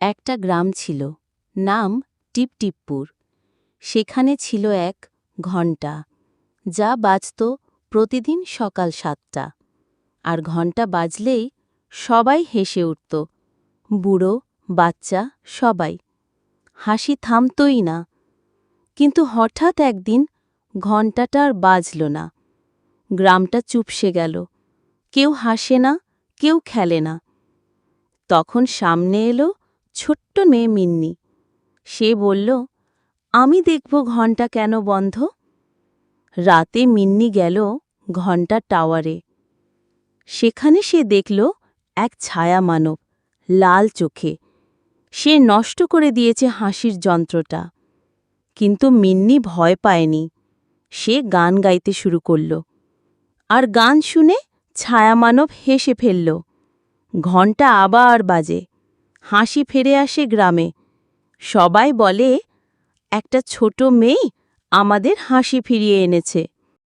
একটা গ্রাম ছিল, নাম টিপটিপপুর। সেখানে ছিল এক ঘণ্টা, যা বাজত প্রতিদিন সকাল সাতটা। আর ঘণ্টা বাজলেই সবাই হেসে উঠত, বুড়ো, বাচ্চা, সবাই। হাসি থামতই না। কিন্তু হঠাৎ একদিন ঘণ্টাটা আর বাজল না। গ্রামটা চুপসে গেল। কেউ হাসে না, কেউ খেলে না। তখন সামনে এলো ছোট্ট মেয়ে মিন্নি। সে বলল, আমি দেখব ঘণ্টা কেন বন্ধ? রাতে মিন্নি গেল ঘণ্টা টাওয়ারে। সেখানে সে দেখল এক ছায়া মানব, লাল চোখে। সে নষ্ট করে দিয়েছে হাসির যন্ত্রটা। কিন্তু মিন্নি ভয় পায়নি। সে গান গাইতে শুরু করল। আর গান শুনে ছায়ামানব হেসে ফেলল। ঘণ্টা আবার বাজে। হাসি ফিরে আসে গ্রামে। সবাই বলে একটা ছোট মেয়ে আমাদের হাসি ফিরিয়ে এনেছে।